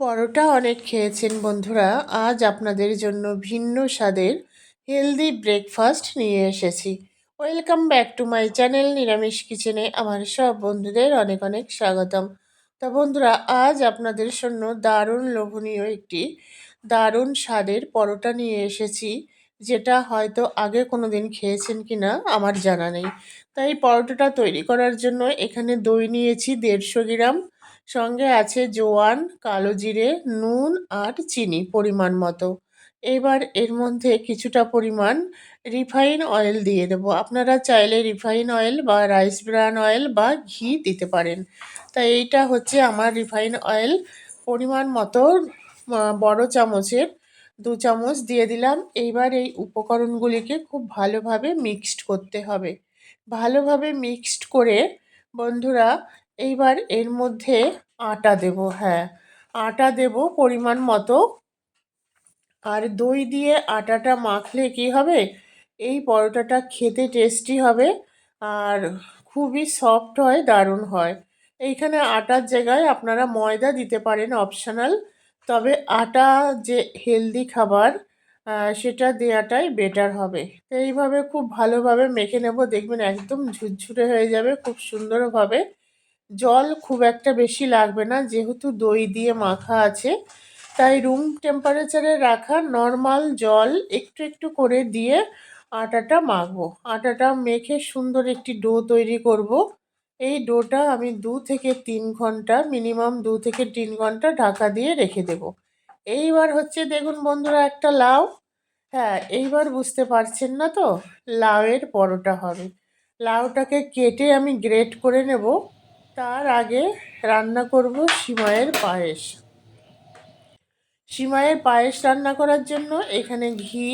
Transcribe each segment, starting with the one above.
পরোটা অনেক খেয়েছেন বন্ধুরা। আজ আপনাদের জন্য ভিন্ন স্বাদের হেলদি ব্রেকফাস্ট নিয়ে এসেছি। Welcome back to my channel নিরামিষ কিচেনে আমার সব বন্ধুদের অনেক অনেক স্বাগতম। তা বন্ধুরা, আজ আপনাদের জন্য দারুণ লোভনীয় একটি দারুণ স্বাদের পরোটা নিয়ে এসেছি, যেটা হয়তো আগে কোনো দিন খেয়েছেন কি না আমার জানা নেই। তাই পরোটাটা তৈরি করার জন্য এখানে দই নিয়েছি দেড়শো গ্রাম সঙ্গে আছে জোয়ান, কালো জিরে, নুন আর চিনি পরিমাণ মতো। এবার এর মধ্যে কিছুটা পরিমাণ রিফাইন অয়েল দিয়ে দেবো। আপনারা চাইলে রিফাইন অয়েল বা রাইস ব্রান অয়েল বা ঘি দিতে পারেন। তাই এইটা হচ্ছে আমার রিফাইন অয়েল। পরিমাণ মতো বড় চামচের দু চামচ দিয়ে দিলাম। এইবার এই উপকরণগুলিকে খুব ভালোভাবে মিক্সড করতে হবে। ভালোভাবে মিক্সড করে বন্ধুরা, এইবার এর মধ্যে আটা দেব হ্যাঁ। আটা দেব পরিমাণ মতো। আর দই দিয়ে আটাটা মাখলে কি হবে? এই পরোটাটা খেতে টেস্টি হবে আর খুবই সফট হয়, দারুণ হয়। এইখানে আটার জায়গায় আপনারা ময়দা দিতে পারেন অপশনাল তবে আটা যে হেলদি খাবার সেটা দেওয়াটাই বেটার হবে। এইভাবে খুব ভালোভাবে মেখে নেব, দেখবেন একদম ঝুরঝুরে হয়ে যাবে, খুব সুন্দরভাবে। জল খুব একটা বেশি লাগবে না, যেহেতু দই দিয়ে মাখা আছে। তাই রুম টেম্পারেচারে রাখা নর্মাল জল একটু একটু করে দিয়ে আটাটা মাখবো। আটাটা মেখে সুন্দর একটি ডো তৈরি করব। এই ডোটা আমি দু থেকে তিন ঘণ্টা মিনিমাম দু থেকে তিন ঘণ্টা ঢাকা দিয়ে রেখে দেব। এইবার হচ্ছে দেখুন বন্ধুরা, একটা লাউ। হ্যাঁ এইবার বুঝতে পারছেন না তো, লাউয়ের পরোটা হবে। লাউটাকে কেটে আমি গ্রেট করে নেব। তার আগে রান্না করব সিমাইয়ের পায়েস। সিমাইয়ের পায়েস রান্না করার জন্য এখানে ঘি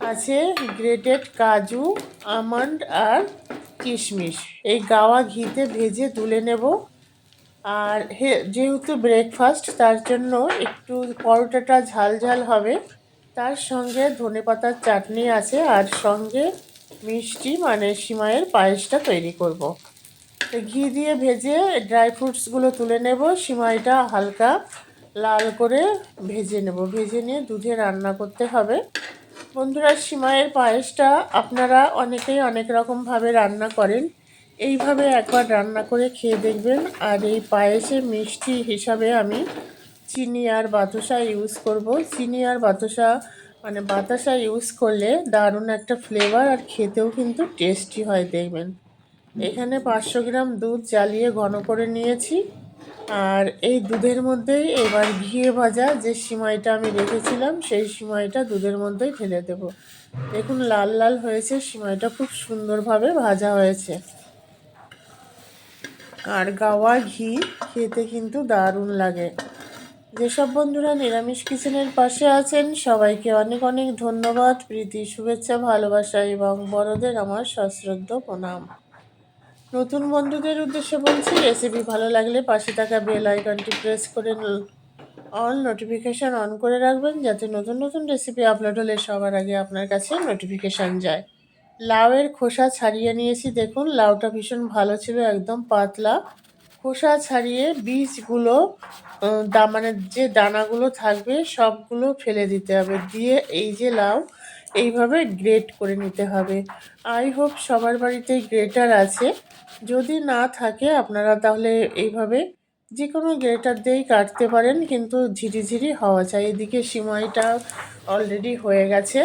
আছে গ্রেটেড কাজু আমন্ড আর কিশমিশ। এই গাওয়া ঘিতে ভেজে তুলে নেব। আর হে, যেহেতু ব্রেকফাস্ট তার জন্য একটু পরোটাটা ঝাল ঝাল হবে। তার সঙ্গে ধনেপাতার চাটনি আছে, আর সঙ্গে মিষ্টি মানে সিমাইয়ের পায়েসটা তৈরি করব। ঘি দিয়ে ভেজে ড্রাই ফ্রুটসগুলো তুলে নেব। সিমাইটা হালকা লাল করে ভেজে নেব। ভেজে নিয়ে দুধে রান্না করতে হবে। বন্ধুরা, সিমাইয়ের পায়েসটা আপনারা অনেকেই অনেক রকমভাবে রান্না করেন। এইভাবে একবার রান্না করে খেয়ে দেখবেন। আর এই পায়েসে মিষ্টি হিসাবে আমি চিনি আর বাতাসা ইউজ করব। চিনি আর বাতাসা মানে বাতাসা ইউজ করলে দারুণ একটা ফ্লেভার আর খেতেও কিন্তু টেস্টি হয় দেখবেন। এখানে পাঁচশো গ্রাম দুধ জ্বালিয়ে ঘন করে নিয়েছি। আর এই দুধের মধ্যেই এবার ঘিয়ে ভাজা যে সিমাইটা আমি রেখেছিলাম, সেই সিমাইটা দুধের মধ্যেই ফেলে দেব। দেখুন, লাল লাল হয়েছে, সিমাইটা খুব সুন্দরভাবে ভাজা হয়েছে। আর গাওয়া ঘি খেতে কিন্তু দারুণ লাগে। যেসব বন্ধুরা নিরামিষ কিচেনের পাশে আছেন, সবাইকে অনেক অনেক ধন্যবাদ। প্রীতি, শুভেচ্ছা, ভালোবাসা এবং বড়দের আমার সশ্রদ্ধ প্রণাম। নতুন বন্ধুদের উদ্দেশ্যে বলছি রেসিপি ভালো লাগলে পাশে থাকা বেল আইকনটি প্রেস করে অল নোটিফিকেশান অন করে রাখবেন, যাতে নতুন নতুন রেসিপি আপলোড হলে সবার আগে আপনার কাছে নোটিফিকেশান যায়। লাউয়ের খোসা ছাড়িয়ে নিয়েছি, দেখুন লাউটা ভীষণ ভালো ছিল, একদম পাতলা। খোসা ছাড়িয়ে বীজগুলো মানে যে দানাগুলো থাকবে সবগুলো ফেলে দিতে হবে, দিয়ে এই যে লাউ এইভাবে গ্রেট করে নিতে হবে। আই হোপ সবার বাড়িতেই গ্রেটার আছে। যদি না থাকে আপনারা তাহলে এইভাবে যে কোনো গ্রেটার দিয়েই কাটতে পারেন, কিন্তু ঝিরিঝিরি হওয়া চাই। এদিকে সিমাইটা অলরেডি হয়ে গেছে।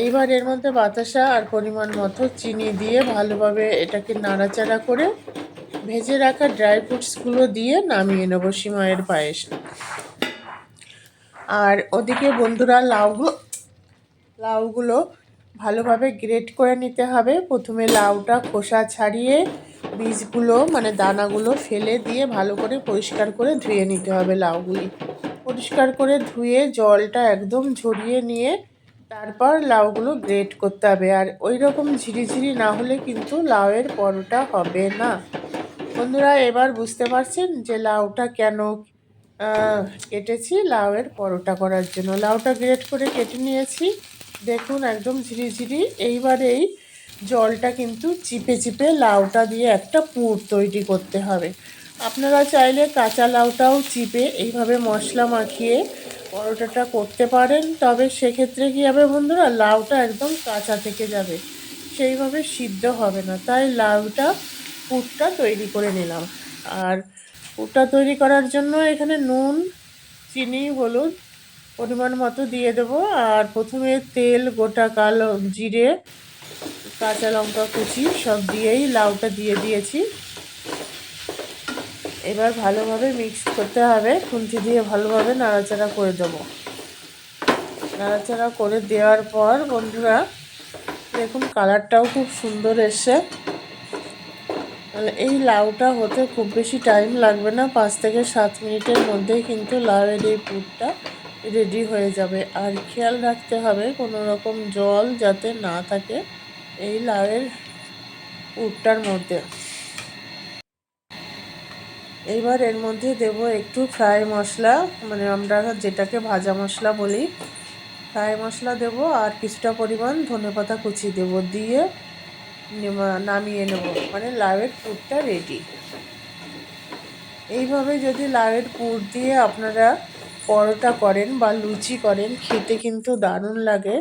এইবার এর মধ্যে বাতাসা আর পরিমাণ মতো চিনি দিয়ে ভালোভাবে এটাকে নাড়াচাড়া করে ভেজে রাখা ড্রাই ফ্রুটসগুলো দিয়ে নামিয়ে নেব সিমাইয়ের পায়েস আর ওদিকে বন্ধুরা লাউগুলো লাউগুলো ভালোভাবে গ্রেট করে নিতে হবে। প্রথমে লাউটা খোসা ছাড়িয়ে বীজগুলো মানে দানাগুলো ফেলে দিয়ে ভালো করে পরিষ্কার করে ধুয়ে নিতে হবে লাউগুলি। পরিষ্কার করে ধুয়ে জলটা একদম ঝরিয়ে নিয়ে তারপর লাউগুলো গ্রেট করতে হবে। আর ওই রকম ঝিরিঝিরি না হলে কিন্তু লাউয়ের পরোটা হবে না। বন্ধুরা, এবার বুঝতে পারছেন যে লাউটা কেন কেটেছি? লাউয়ের পরোটা করার জন্য। লাউটা গ্রেট করে কেটে নিয়েছি। দেখুন, একদম ঝিরিঝিরি এইবার এই জলটা কিন্তু চিপে চিপে লাউটা দিয়ে একটা পুর তৈরি করতে হবে। আপনারা চাইলে কাঁচা লাউটাও চিপে এইভাবে মশলা মাখিয়ে পরোটাটা করতে পারেন। তবে সেক্ষেত্রে কী হবে বন্ধুরা, লাউটা একদম কাঁচা থেকে যাবে। সেইভাবে সিদ্ধ হবে না। তাই লাউটা পুরটা তৈরি করে নিলাম। আর পুরটা তৈরি করার জন্য এখানে নুন, চিনি, হলুদ পরিমাণ মতো দিয়ে দেবো। আর প্রথমে তেল, গোটা কালো জিরে, কাঁচা লঙ্কা কুচি সব দিয়েই লাউটা দিয়ে দিয়েছি। এবার ভালোভাবে মিক্স করতে হবে। খুন্তি দিয়ে ভালোভাবে নাড়াচাড়া করে দেবো। নাড়াচাড়া করে দেওয়ার পর বন্ধুরা, দেখুন কালারটাও খুব সুন্দর এসছে। তাহলে এই লাউটা হতে খুব বেশি টাইম লাগবে না। পাঁচ থেকে সাত মিনিটের মধ্যেই কিন্তু লাউয়ের এই পুরটা রেডি হয়ে যাবে। আর খেয়াল রাখতে হবে কোনো রকম জল যাতে না থাকে এই লাউয়ের পুরটার মধ্যে। এইবার এর মধ্যে দেব একটু ফ্রাই মশলা মানে আমরা যেটাকে ভাজা মশলা বলি। ফ্রাই মশলা দেব আর কিছুটা পরিমাণ ধনেপাতা কুচি দেব দিয়ে নামিয়ে নেব। মানে লাউয়ের পুরটা রেডি এইভাবে যদি লাউয়ের পুর দিয়ে আপনারা পরোটা করেন বা লুচি করেন, খেতে কিন্তু দারুণ লাগে।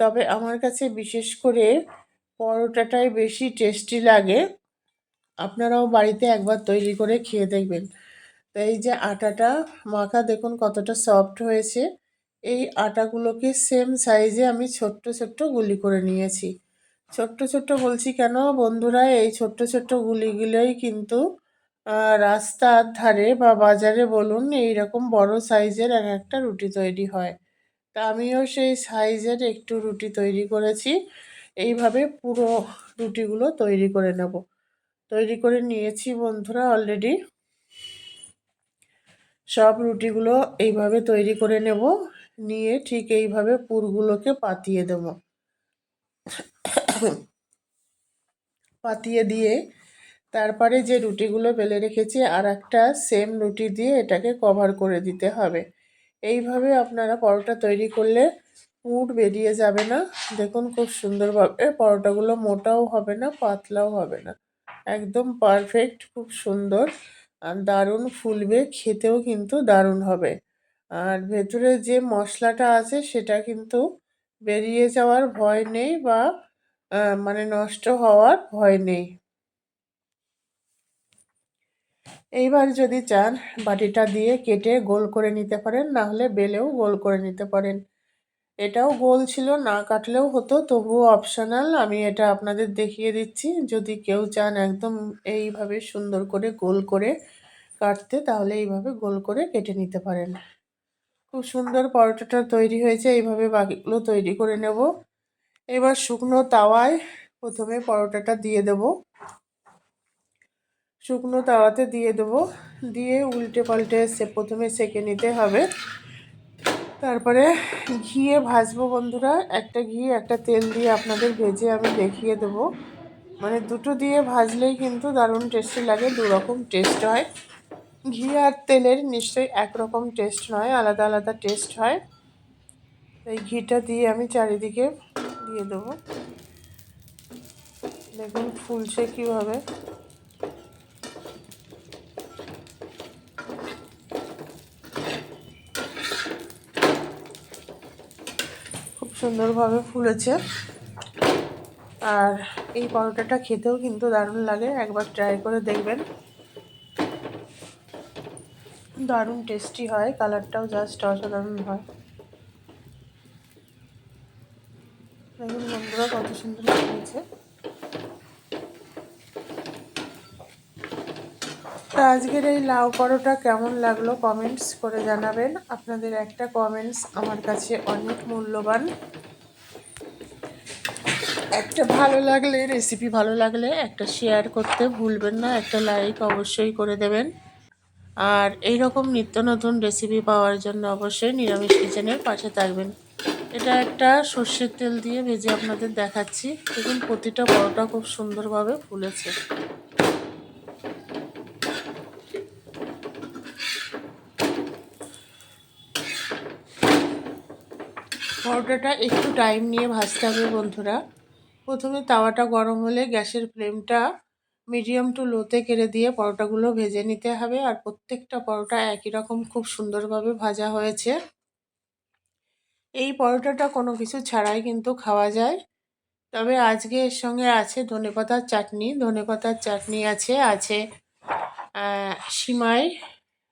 তবে আমার কাছে বিশেষ করে পরোটাটাই বেশি টেস্টি লাগে। আপনারাও বাড়িতে একবার তৈরি করে খেয়ে দেখবেন। তো এই যে আটাটা, মাখা দেখুন কতটা সফট হয়েছে। এই আটাগুলোকে সেম সাইজে আমি ছোট্ট ছোট্ট গুলি করে নিয়েছি। ছোট্ট ছোট্ট বলছি কেন? বন্ধুরা, এই ছোট্ট ছোট্ট গুলিগুলোই কিন্তু রাস্তার ধারে বা বাজারে বলুন এই রকম বড় সাইজের এক একটা রুটি তৈরি হয়। তা আমিও সেই সাইজের একটু রুটি তৈরি করেছি। এইভাবে পুরো রুটিগুলো তৈরি করে নেব। তৈরি করে নিয়েছি বন্ধুরা অলরেডি সব রুটিগুলো এইভাবে তৈরি করে নেব। নিয়ে ঠিক এইভাবে পুরগুলোকে পাতিয়ে দেব। পাতিয়ে দিয়ে তারপরে যে রুটিগুলো বেলে রেখেছি, আর একটা সেম রুটি দিয়ে এটাকে কভার করে দিতে হবে। এইভাবে আপনারা পরোটা তৈরি করলে পুর বেরিয়ে যাবে না। দেখুন খুব সুন্দরভাবে পরোটাগুলো মোটাও হবে না, পাতলাও হবে না। একদম পারফেক্ট খুব সুন্দর আর দারুণ ফুলবে, খেতেও কিন্তু দারুণ হবে। আর ভেতরে যে মশলাটা আছে, সেটা কিন্তু বেরিয়ে যাওয়ার ভয় নেই বা মানে নষ্ট হওয়ার ভয় নেই। এইবার যদি চান বাটিটা দিয়ে কেটে গোল করে নিতে পারেন না হলে বেলেও গোল করে নিতে পারেন। এটাও গোল ছিল, না কাটলেও হতো, তবুও অপশনাল আমি এটা আপনাদের দেখিয়ে দিচ্ছি। যদি কেউ চান একদম এইভাবে সুন্দর করে গোল করে কাটতে, তাহলে এইভাবে গোল করে কেটে নিতে পারেন। খুব সুন্দর পরোটাটা তৈরি হয়েছে, এইভাবে বাকিগুলো তৈরি করে নেব। এবার শুকনো তাওয়ায় প্রথমে পরোটাটা দিয়ে দেব। শুকনো তাওয়াতে দিয়ে দেবো। দিয়ে উল্টে পাল্টে সে প্রথমে সেকে নিতে হবে। তারপরে ঘিয়ে ভাজবো বন্ধুরা। একটা ঘি, একটা তেল দিয়ে আপনাদের ভেজে আমি দেখিয়ে দেবো। মানে দুটো দিয়ে ভাজলেই কিন্তু দারুণ টেস্টি লাগে দু রকম টেস্ট হয়। ঘি আর তেলের নিশ্চয়ই একরকম টেস্ট নয়, আলাদা আলাদা টেস্ট হয়। এই ঘিটা দিয়ে আমি চারিদিকে দিয়ে দেবো। দেখুন ফুলছে কীভাবে। সুন্দরভাবে ফুলেছে। আর এই পরোটাটা খেতেও কিন্তু দারুণ লাগে, একবার ট্রাই করে দেখবেন। দারুণ টেস্টি হয় কালারটাও জাস্ট অসাধারণ হয়। দেখুন বন্ধুরা কত সুন্দর হয়েছে তো আজকের এই লাউ পরোটা কেমন লাগল কমেন্টস করে জানাবেন। আপনাদের একটা কমেন্টস আমার কাছে অনেক মূল্যবান। একটা ভালো লাগলে রেসিপি ভালো লাগলে একটা শেয়ার করতে ভুলবেন না, একটা লাইক অবশ্যই করে দেবেন। আর এই রকম নিত্য নতুন রেসিপি পাওয়ার জন্য অবশ্যই নিরামিষ কিচেনের পাশে থাকবেন। এটা একটা সর্ষের তেল দিয়ে ভেজে আপনাদের দেখাচ্ছি। দেখুন, প্রতিটা পরোটা খুব সুন্দরভাবে ফুলেছে। পরোটাটা একটু টাইম নিয়ে ভাজতে হবে বন্ধুরা। প্রথমে তাওয়াটা গরম হলে গ্যাসের ফ্লেমটা মিডিয়াম টু লোতে কেড়ে দিয়ে পরোটাগুলো ভেজে নিতে হবে। আর প্রত্যেকটা পরোটা একই রকম খুব সুন্দরভাবে ভাজা হয়েছে। এই পরোটাটা কোনো কিছু ছাড়াই কিন্তু খাওয়া যায়। তবে আজকে এর সঙ্গে আছে ধনেপাতার চাটনি। ধনেপাতার চাটনি আছে আছে সিমাই,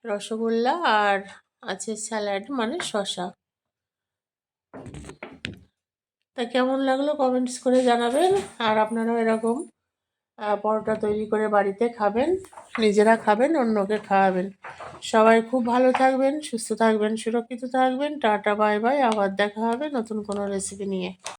রসগোল্লা আর আছে স্যালাড মানে শসা। তা কেমন লাগল কমেন্টস করে জানাবেন, আর আপনারাও এরকম পরোটা তৈরি করে বাড়িতে খাবেন, নিজেরা খাবেন, অন্যকে খাওয়াবেন। সবাই খুব ভালো থাকবেন, সুস্থ থাকবেন, সুরক্ষিত থাকবেন। টাটা, বাই বাই, আবার দেখা হবে নতুন কোনো রেসিপি নিয়ে।